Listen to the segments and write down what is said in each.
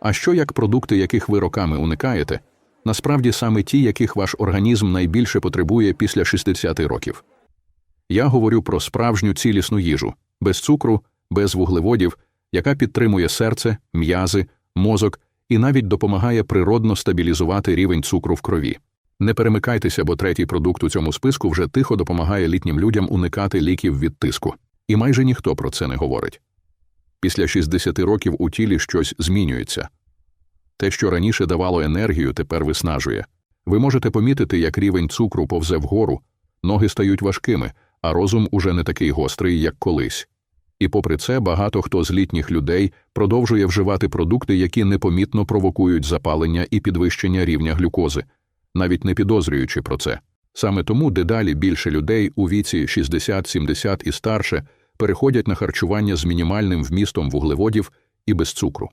А що як продукти, яких ви роками уникаєте, насправді саме ті, яких ваш організм найбільше потребує після 60 років? Я говорю про справжню цілісну їжу, без цукру, без вуглеводів, яка підтримує серце, м'язи, мозок і навіть допомагає природно стабілізувати рівень цукру в крові. Не перемикайтеся, бо третій продукт у цьому списку вже тихо допомагає літнім людям уникати ліків від тиску. І майже ніхто про це не говорить. Після 60 років у тілі щось змінюється. Те, що раніше давало енергію, тепер виснажує. Ви можете помітити, як рівень цукру повзе вгору, ноги стають важкими, а розум уже не такий гострий, як колись. І попри це, багато хто з літніх людей продовжує вживати продукти, які непомітно провокують запалення і підвищення рівня глюкози, навіть не підозрюючи про це. Саме тому дедалі більше людей у віці 60-70 і старше переходять на харчування з мінімальним вмістом вуглеводів і без цукру.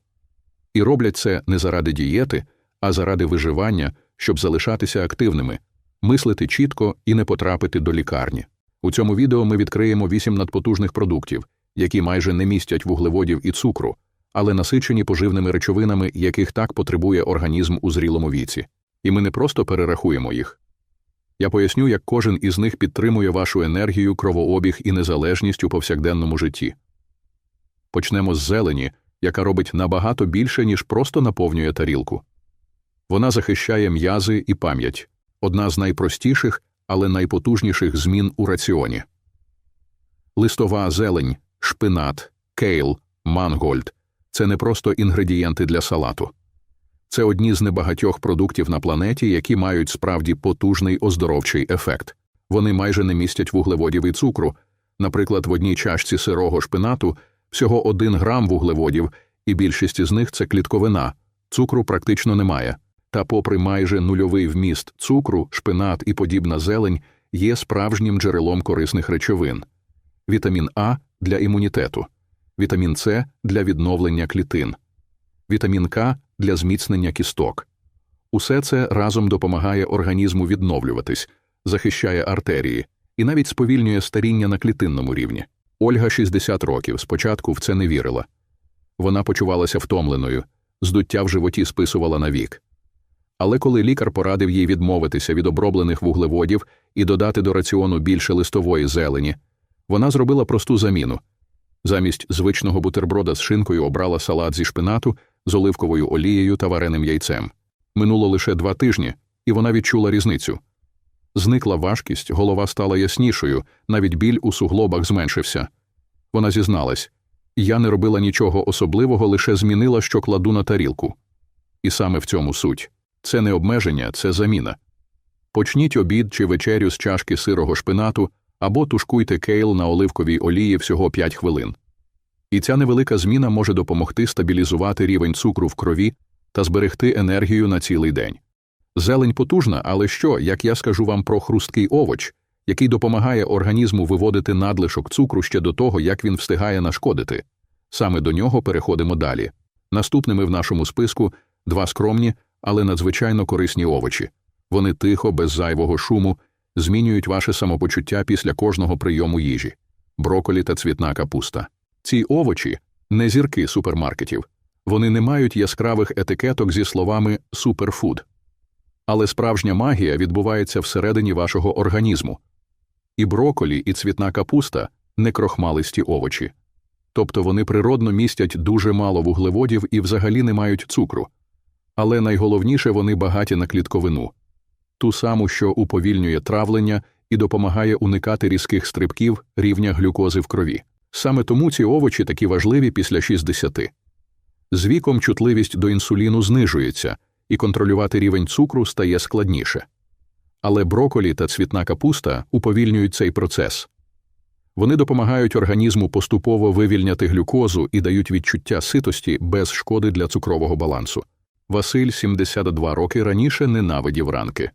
І роблять це не заради дієти, а заради виживання, щоб залишатися активними, мислити чітко і не потрапити до лікарні. У цьому відео ми відкриємо вісім надпотужних продуктів, які майже не містять вуглеводів і цукру, але насичені поживними речовинами, яких так потребує організм у зрілому віці. І ми не просто перерахуємо їх. Я поясню, як кожен із них підтримує вашу енергію, кровообіг і незалежність у повсякденному житті. Почнемо з зелені, яка робить набагато більше, ніж просто наповнює тарілку. Вона захищає м'язи і пам'ять одна з найпростіших, але найпотужніших змін у раціоні. Листова зелень, шпинат, кейл, мангольд це не просто інгредієнти для салату. Це одні з небагатьох продуктів на планеті, які мають справді потужний оздоровчий ефект. Вони майже не містять вуглеводів і цукру. Наприклад, в одній чашці сирого шпинату всього один грам вуглеводів, і більшість із них це клітковина, цукру практично немає. Та, попри майже нульовий вміст цукру, шпинат і подібна зелень є справжнім джерелом корисних речовин: вітамін А для імунітету, вітамін С для відновлення клітин, вітамін К для зміцнення кісток. Усе це разом допомагає організму відновлюватись, захищає артерії і навіть сповільнює старіння на клітинному рівні. Ольга 60 років спочатку в це не вірила. Вона почувалася втомленою, здуття в животі списувала на вік. Але коли лікар порадив їй відмовитися від оброблених вуглеводів і додати до раціону більше листової зелені, вона зробила просту заміну. Замість звичного бутерброда з шинкою обрала салат зі шпинату з оливковою олією та вареним яйцем. Минуло лише два тижні, і вона відчула різницю. Зникла важкість, голова стала яснішою, навіть біль у суглобах зменшився. Вона зізналась я не робила нічого особливого, лише змінила, що кладу на тарілку. І саме в цьому суть це не обмеження, це заміна. Почніть обід чи вечерю з чашки сирого шпинату або тушкуйте кейл на оливковій олії всього 5 хвилин. І ця невелика зміна може допомогти стабілізувати рівень цукру в крові та зберегти енергію на цілий день. Зелень потужна, але що, як я скажу вам про хрусткий овоч, який допомагає організму виводити надлишок цукру ще до того, як він встигає нашкодити. Саме до нього переходимо далі. Наступними в нашому списку два скромні, але надзвичайно корисні овочі. Вони тихо, без зайвого шуму, змінюють ваше самопочуття після кожного прийому їжі броколі та цвітна капуста. Ці овочі не зірки супермаркетів, вони не мають яскравих етикеток зі словами суперфуд. Але справжня магія відбувається всередині вашого організму. І броколі, і цвітна капуста не крохмалисті овочі. Тобто вони природно містять дуже мало вуглеводів і взагалі не мають цукру. Але найголовніше вони багаті на клітковину ту саму, що уповільнює травлення і допомагає уникати різких стрибків рівня глюкози в крові. Саме тому ці овочі такі важливі після 60. З віком чутливість до інсуліну знижується, і контролювати рівень цукру стає складніше. Але броколі та цвітна капуста уповільнюють цей процес. Вони допомагають організму поступово вивільняти глюкозу і дають відчуття ситості без шкоди для цукрового балансу. Василь 72 роки раніше ненавидів ранки.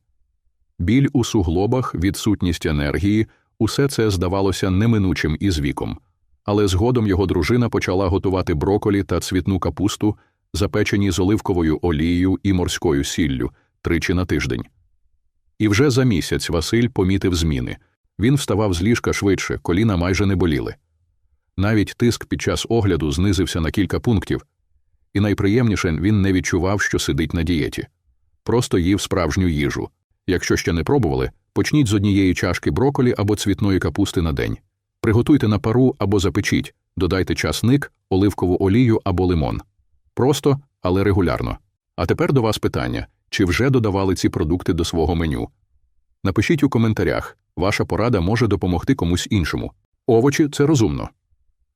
Біль у суглобах, відсутність енергії, усе це здавалося неминучим із віком. Але згодом його дружина почала готувати броколі та цвітну капусту, запечені з оливковою олією і морською сіллю тричі на тиждень. І вже за місяць Василь помітив зміни. Він вставав з ліжка швидше, коліна майже не боліли. Навіть тиск під час огляду знизився на кілька пунктів. І найприємніше він не відчував, що сидить на дієті. Просто їв справжню їжу. Якщо ще не пробували, почніть з однієї чашки броколі або цвітної капусти на день. Приготуйте на пару або запечіть, додайте часник, оливкову олію або лимон. Просто, але регулярно. А тепер до вас питання: чи вже додавали ці продукти до свого меню? Напишіть у коментарях, ваша порада може допомогти комусь іншому. Овочі це розумно.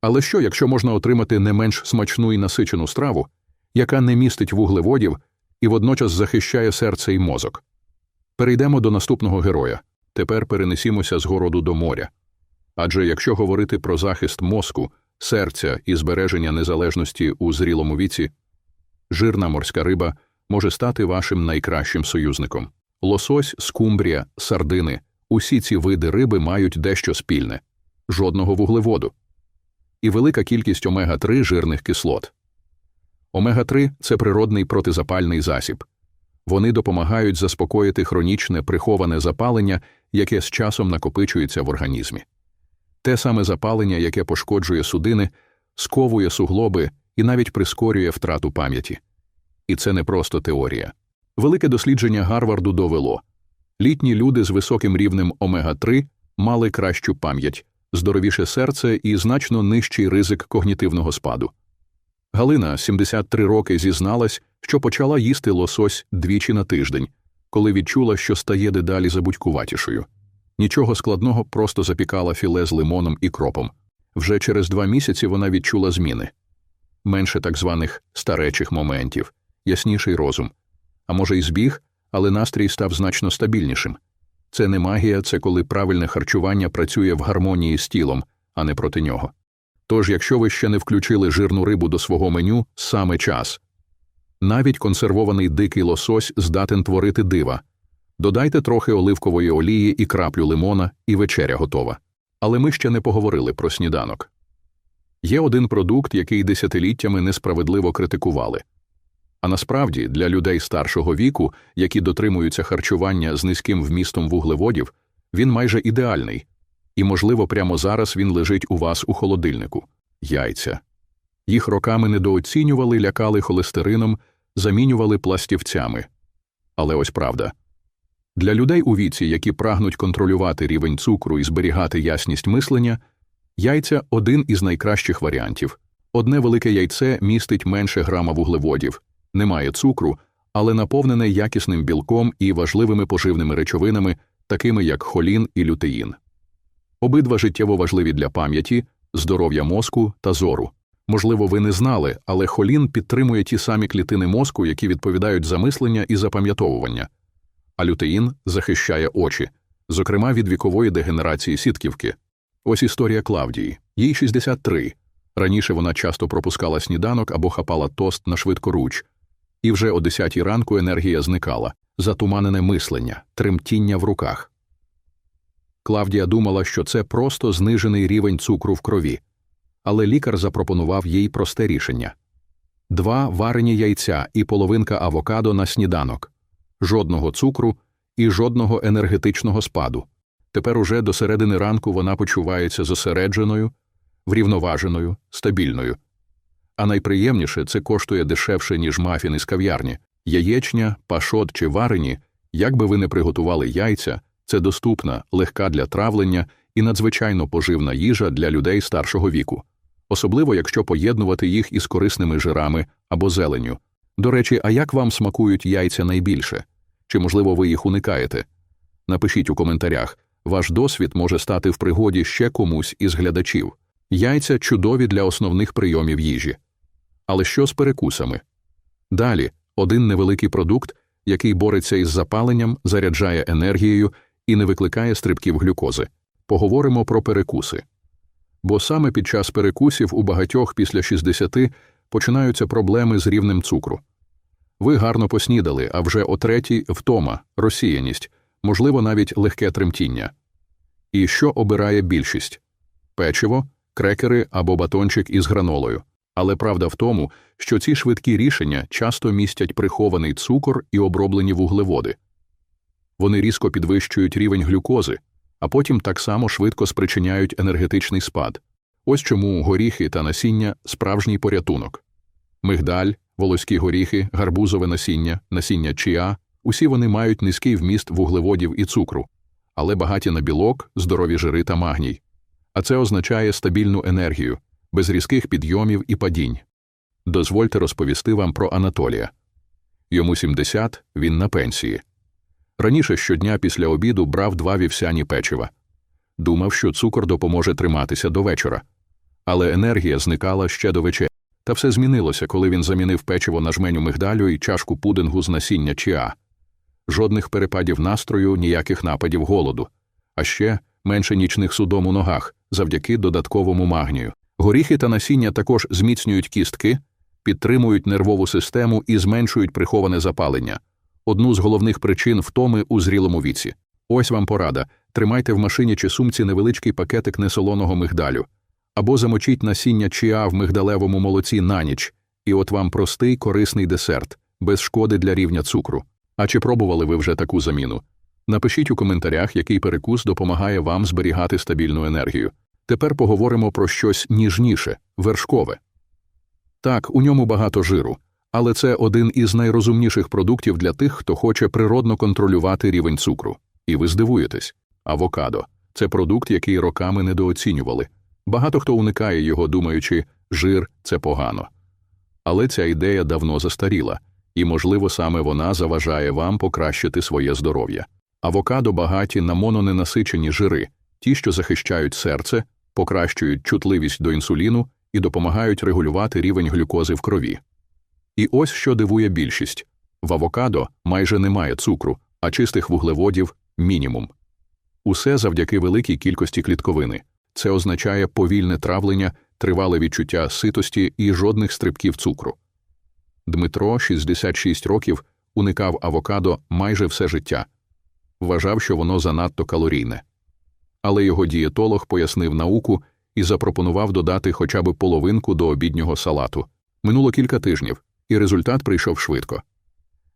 Але що, якщо можна отримати не менш смачну і насичену страву, яка не містить вуглеводів і водночас захищає серце і мозок? Перейдемо до наступного героя. Тепер перенесімося з городу до моря. Адже якщо говорити про захист мозку, серця і збереження незалежності у зрілому віці, жирна морська риба може стати вашим найкращим союзником. Лосось, скумбрія, сардини усі ці види риби мають дещо спільне жодного вуглеводу і велика кількість омега 3 жирних кислот. Омега 3 це природний протизапальний засіб. Вони допомагають заспокоїти хронічне приховане запалення, яке з часом накопичується в організмі. Те саме запалення, яке пошкоджує судини, сковує суглоби і навіть прискорює втрату пам'яті. І це не просто теорія. Велике дослідження Гарварду довело літні люди з високим рівнем омега 3 мали кращу пам'ять, здоровіше серце і значно нижчий ризик когнітивного спаду. Галина, 73 роки, зізналась, що почала їсти лосось двічі на тиждень, коли відчула, що стає дедалі забудькуватішою. Нічого складного просто запікала філе з лимоном і кропом. Вже через два місяці вона відчула зміни менше так званих старечих моментів, ясніший розум. А може, й збіг, але настрій став значно стабільнішим. Це не магія, це коли правильне харчування працює в гармонії з тілом, а не проти нього. Тож, якщо ви ще не включили жирну рибу до свого меню, саме час. Навіть консервований дикий лосось здатен творити дива. Додайте трохи оливкової олії і краплю лимона, і вечеря готова. Але ми ще не поговорили про сніданок. Є один продукт, який десятиліттями несправедливо критикували. А насправді, для людей старшого віку, які дотримуються харчування з низьким вмістом вуглеводів, він майже ідеальний, і, можливо, прямо зараз він лежить у вас у холодильнику яйця. Їх роками недооцінювали, лякали холестерином, замінювали пластівцями. Але ось правда. Для людей у віці, які прагнуть контролювати рівень цукру і зберігати ясність мислення, яйця один із найкращих варіантів. Одне велике яйце містить менше грама вуглеводів, немає цукру, але наповнене якісним білком і важливими поживними речовинами, такими як холін і лютеїн. Обидва життєво важливі для пам'яті, здоров'я мозку та зору. Можливо, ви не знали, але холін підтримує ті самі клітини мозку, які відповідають за мислення і запам'ятовування, а лютеїн захищає очі, зокрема від вікової дегенерації сітківки. Ось історія Клавдії, їй 63. Раніше вона часто пропускала сніданок або хапала тост на швидкоруч, і вже о 10 ранку енергія зникала, затуманене мислення, тремтіння в руках. Клавдія думала, що це просто знижений рівень цукру в крові, але лікар запропонував їй просте рішення два варені яйця і половинка авокадо на сніданок, жодного цукру і жодного енергетичного спаду. Тепер уже до середини ранку вона почувається зосередженою, врівноваженою, стабільною. А найприємніше це коштує дешевше, ніж мафін із кав'ярні, яєчня, пашот чи варені, як би ви не приготували яйця, це доступна, легка для травлення і надзвичайно поживна їжа для людей старшого віку, особливо якщо поєднувати їх із корисними жирами або зеленю. До речі, а як вам смакують яйця найбільше? Чи, можливо, ви їх уникаєте? Напишіть у коментарях ваш досвід може стати в пригоді ще комусь із глядачів. Яйця чудові для основних прийомів їжі. Але що з перекусами? Далі один невеликий продукт, який бореться із запаленням, заряджає енергією і не викликає стрибків глюкози. Поговоримо про перекуси. Бо саме під час перекусів у багатьох після 60 починаються проблеми з рівнем цукру. Ви гарно поснідали, а вже о третій втома, розсіяність, можливо, навіть легке тремтіння. І що обирає більшість печиво, крекери або батончик із гранолою. Але правда в тому, що ці швидкі рішення часто містять прихований цукор і оброблені вуглеводи. Вони різко підвищують рівень глюкози, а потім так само швидко спричиняють енергетичний спад. Ось чому горіхи та насіння справжній порятунок. Мигдаль, волоські горіхи, гарбузове насіння, насіння чіа усі вони мають низький вміст вуглеводів і цукру, але багаті на білок, здорові жири та магній. А це означає стабільну енергію, без різких підйомів і падінь. Дозвольте розповісти вам про Анатолія. Йому 70, він на пенсії. Раніше щодня після обіду брав два вівсяні печива. Думав, що цукор допоможе триматися до вечора. Але енергія зникала ще до вечері. Та все змінилося, коли він замінив печиво на жменю мигдалю і чашку пудингу з насіння чіа. Жодних перепадів настрою, ніяких нападів голоду, а ще менше нічних судом у ногах завдяки додатковому магнію. Горіхи та насіння також зміцнюють кістки, підтримують нервову систему і зменшують приховане запалення одну з головних причин втоми у зрілому віці. Ось вам порада тримайте в машині чи сумці невеличкий пакетик несолоного мигдалю, або замочіть насіння чіа в мигдалевому молоці на ніч, і от вам простий корисний десерт, без шкоди для рівня цукру. А чи пробували ви вже таку заміну? Напишіть у коментарях, який перекус допомагає вам зберігати стабільну енергію. Тепер поговоримо про щось ніжніше, вершкове. Так, у ньому багато жиру, але це один із найрозумніших продуктів для тих, хто хоче природно контролювати рівень цукру. І ви здивуєтесь авокадо це продукт, який роками недооцінювали. Багато хто уникає його, думаючи, жир це погано. Але ця ідея давно застаріла, і, можливо, саме вона заважає вам покращити своє здоров'я. Авокадо багаті на мононенасичені жири, ті, що захищають серце, покращують чутливість до інсуліну і допомагають регулювати рівень глюкози в крові. І ось що дивує більшість в авокадо майже немає цукру, а чистих вуглеводів мінімум. Усе завдяки великій кількості клітковини. Це означає повільне травлення, тривале відчуття ситості і жодних стрибків цукру. Дмитро, 66 років, уникав авокадо майже все життя, вважав, що воно занадто калорійне. Але його дієтолог пояснив науку і запропонував додати хоча б половинку до обіднього салату. Минуло кілька тижнів, і результат прийшов швидко.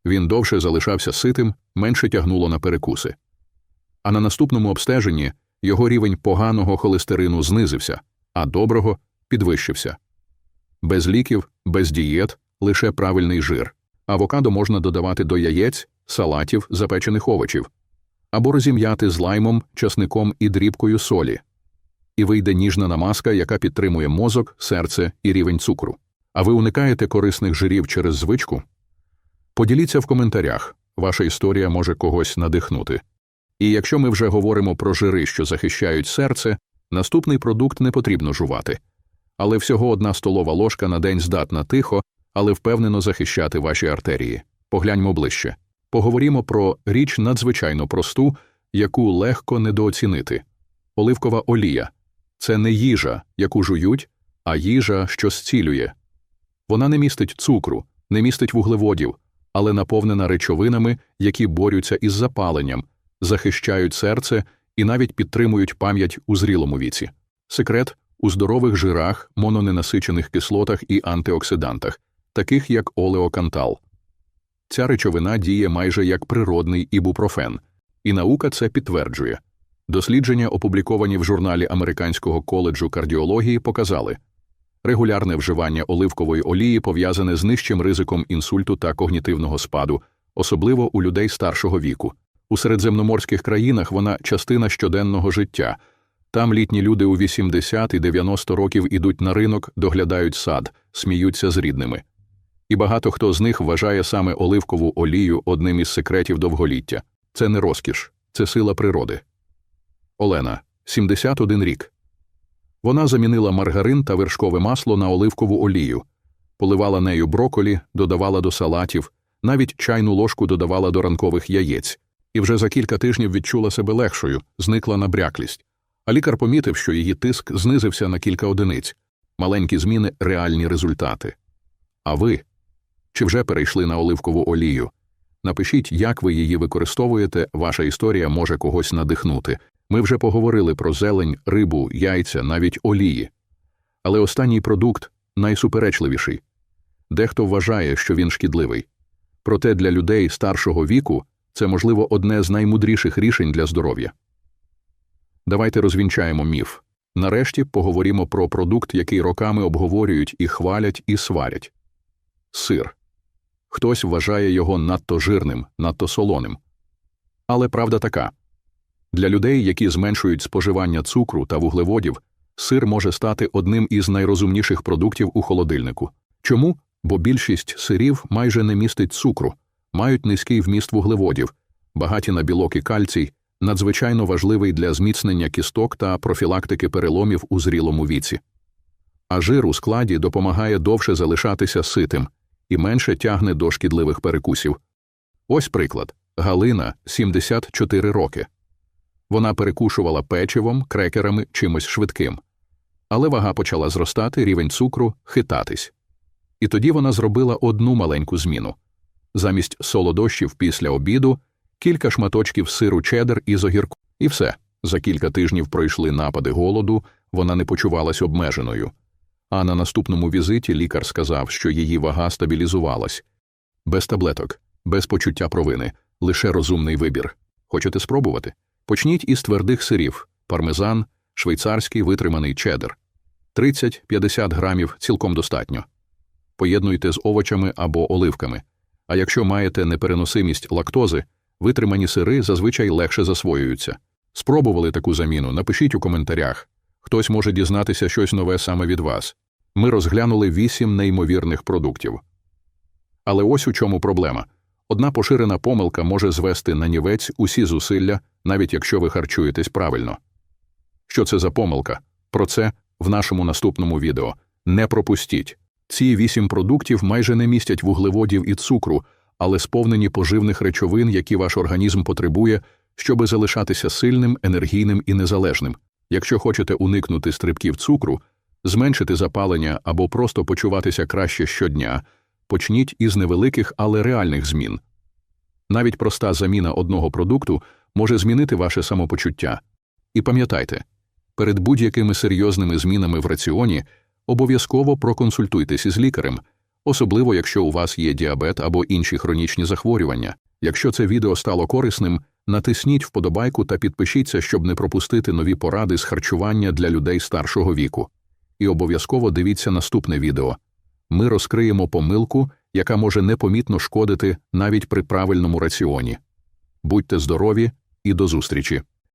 Він довше залишався ситим, менше тягнуло на перекуси. А на наступному обстеженні його рівень поганого холестерину знизився, а доброго підвищився. Без ліків, без дієт, лише правильний жир. Авокадо можна додавати до яєць, салатів, запечених овочів, або розім'яти з лаймом, часником і дрібкою солі. І вийде ніжна намазка, яка підтримує мозок, серце і рівень цукру. А ви уникаєте корисних жирів через звичку? Поділіться в коментарях, ваша історія може когось надихнути. І якщо ми вже говоримо про жири, що захищають серце, наступний продукт не потрібно жувати. Але всього одна столова ложка на день здатна тихо, але впевнено захищати ваші артерії. Погляньмо ближче. Поговоримо про річ надзвичайно просту, яку легко недооцінити. Оливкова олія це не їжа, яку жують, а їжа, що зцілює. Вона не містить цукру, не містить вуглеводів, але наповнена речовинами, які борються із запаленням, захищають серце і навіть підтримують пам'ять у зрілому віці. Секрет у здорових жирах, мононенасичених кислотах і антиоксидантах, таких як олеокантал. Ця речовина діє майже як природний ібупрофен, і наука це підтверджує. Дослідження, опубліковані в журналі Американського коледжу кардіології, показали регулярне вживання оливкової олії пов'язане з нижчим ризиком інсульту та когнітивного спаду, особливо у людей старшого віку. У середземноморських країнах вона частина щоденного життя. Там літні люди у 80 і 90 років ідуть на ринок, доглядають сад, сміються з рідними. І багато хто з них вважає саме оливкову олію одним із секретів довголіття. Це не розкіш, це сила природи. Олена 71 рік. Вона замінила маргарин та вершкове масло на оливкову олію, поливала нею броколі, додавала до салатів, навіть чайну ложку додавала до ранкових яєць, і вже за кілька тижнів відчула себе легшою, зникла набряклість. А лікар помітив, що її тиск знизився на кілька одиниць, маленькі зміни, реальні результати. А ви? Чи вже перейшли на оливкову олію? Напишіть, як ви її використовуєте, ваша історія може когось надихнути. Ми вже поговорили про зелень, рибу, яйця, навіть олії. Але останній продукт найсуперечливіший. Дехто вважає, що він шкідливий. Проте для людей старшого віку це, можливо, одне з наймудріших рішень для здоров'я. Давайте розвінчаємо міф. Нарешті поговоримо про продукт, який роками обговорюють і хвалять, і сварять. сир. Хтось вважає його надто жирним, надто солоним. Але правда така для людей, які зменшують споживання цукру та вуглеводів, сир може стати одним із найрозумніших продуктів у холодильнику. Чому? Бо більшість сирів майже не містить цукру, мають низький вміст вуглеводів, багаті на білок і кальцій, надзвичайно важливий для зміцнення кісток та профілактики переломів у зрілому віці. А жир у складі допомагає довше залишатися ситим і менше тягне до шкідливих перекусів. Ось приклад Галина 74 роки. Вона перекушувала печивом, крекерами, чимось швидким. Але вага почала зростати, рівень цукру хитатись. І тоді вона зробила одну маленьку зміну. Замість солодощів після обіду кілька шматочків сиру чеддер із огірку. І все. За кілька тижнів пройшли напади голоду, вона не почувалась обмеженою. А на наступному візиті лікар сказав, що її вага стабілізувалась. Без таблеток, без почуття провини, лише розумний вибір. Хочете спробувати? Почніть із твердих сирів пармезан, швейцарський витриманий чеддер. 30-50 грамів цілком достатньо. Поєднуйте з овочами або оливками. А якщо маєте непереносимість лактози, витримані сири зазвичай легше засвоюються. Спробували таку заміну, напишіть у коментарях. Хтось може дізнатися щось нове саме від вас. Ми розглянули вісім неймовірних продуктів. Але ось у чому проблема. Одна поширена помилка може звести на нівець усі зусилля, навіть якщо ви харчуєтесь правильно. Що це за помилка? Про це в нашому наступному відео. Не пропустіть. Ці вісім продуктів майже не містять вуглеводів і цукру, але сповнені поживних речовин, які ваш організм потребує, щоби залишатися сильним, енергійним і незалежним. Якщо хочете уникнути стрибків цукру, зменшити запалення або просто почуватися краще щодня, почніть із невеликих, але реальних змін. Навіть проста заміна одного продукту може змінити ваше самопочуття. І пам'ятайте, перед будь-якими серйозними змінами в раціоні обов'язково проконсультуйтесь із лікарем, особливо якщо у вас є діабет або інші хронічні захворювання. Якщо це відео стало корисним, натисніть вподобайку та підпишіться, щоб не пропустити нові поради з харчування для людей старшого віку. І обов'язково дивіться наступне відео. Ми розкриємо помилку, яка може непомітно шкодити навіть при правильному раціоні. Будьте здорові і до зустрічі!